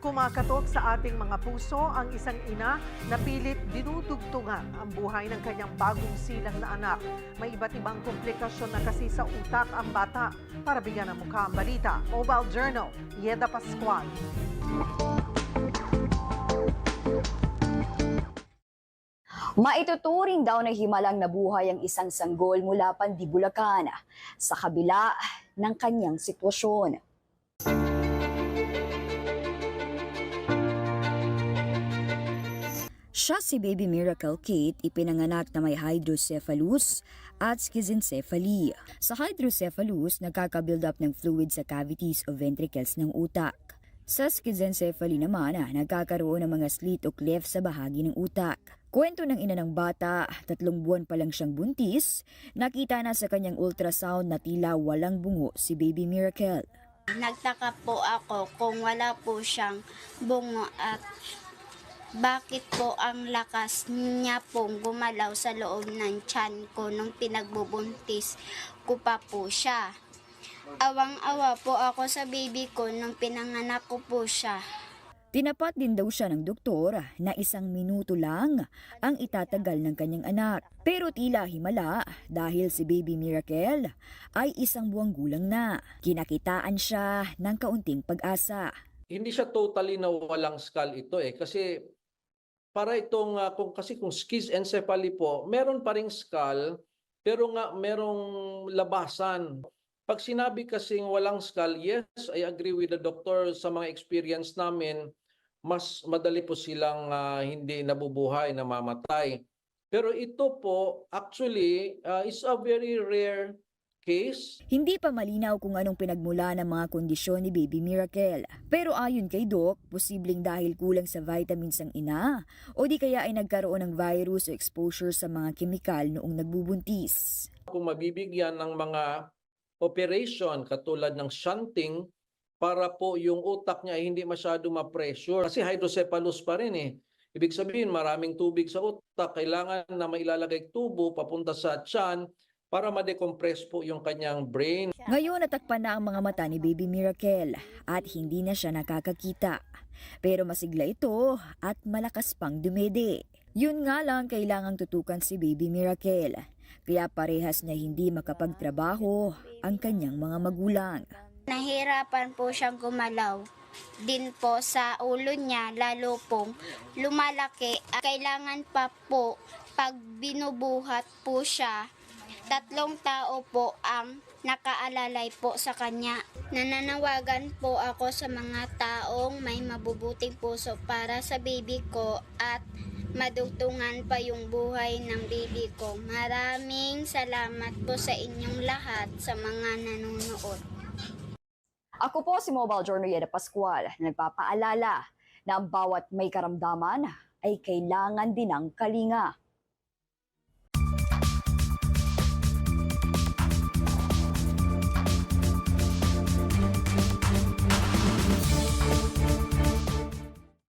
Kumakatok sa ating mga puso ang isang ina na pilit dinudugtungan ang buhay ng kanyang bagong silang na anak. May iba't ibang komplikasyon na kasi sa utak ang bata. Para bigyan ng mukha ang balita, Mobile Journal, Yeda Pascual. Maituturing daw na himalang nabuhay ang isang sanggol mula Pandibulacan sa kabila ng kanyang sitwasyon. Siya si Baby Miracle Kate, ipinanganak na may hydrocephalus at schizencephaly. Sa hydrocephalus, nagkaka-build up ng fluid sa cavities o ventricles ng utak. Sa schizencephaly naman, ah, nagkakaroon ng mga slit o cleft sa bahagi ng utak. Kwento ng ina ng bata, tatlong buwan pa lang siyang buntis, nakita na sa kanyang ultrasound na tila walang bungo si Baby Miracle. Nagtaka po ako kung wala po siyang bungo at bakit po ang lakas niya pong gumalaw sa loob ng tiyan ko nung pinagbubuntis ko pa po siya. Awang-awa po ako sa baby ko nung pinanganak ko po siya. Tinapat din daw siya ng doktor na isang minuto lang ang itatagal ng kanyang anak. Pero tila himala dahil si Baby Miracle ay isang buwang gulang na. Kinakitaan siya ng kaunting pag-asa. Hindi siya totally na walang skull ito eh. Kasi para itong ah, kung kasi kung schizencephaly po meron pa ring skull pero nga merong labasan. Pag sinabi kasing walang skull yes I agree with the doctor. Sa mga experience namin mas madali po silang ah, hindi nabubuhay namamatay. Pero ito po actually ah, is a very rare case Hindi pa malinaw kung anong pinagmula ng mga kondisyon ni Baby Miracle. Pero ayon kay Doc, posibleng dahil kulang sa vitamins ang ina o di kaya ay nagkaroon ng virus o exposure sa mga kemikal noong nagbubuntis. kung mabibigyan ng mga operation katulad ng shunting para po yung utak niya ay hindi masyado ma-pressure. Kasi hydrocephalus pa rin eh. Ibig sabihin maraming tubig sa utak, kailangan na mailalagay tubo papunta sa tiyan para ma-decompress po yung kanyang brain. Ngayon natakpan na ang mga mata ni Baby Miracle at hindi na siya nakakakita. Pero masigla ito at malakas pang dumede. Yun nga lang kailangang tutukan si Baby Miracle. Kaya parehas na hindi makapagtrabaho ang kanyang mga magulang. Nahirapan po siyang gumalaw. Din po sa ulo niya, lalo pong lumalaki. Kailangan pa po, pag binubuhat po siya, tatlong tao po ang nakaalalay po sa kanya. Nananawagan po ako sa mga taong may mabubuting puso para sa baby ko at madugtungan pa yung buhay ng baby ko. Maraming salamat po sa inyong lahat sa mga nanonood. Ako po si Mobile Journal Yeda Pascual na nagpapaalala na ang bawat may karamdaman ay kailangan din ng kalinga.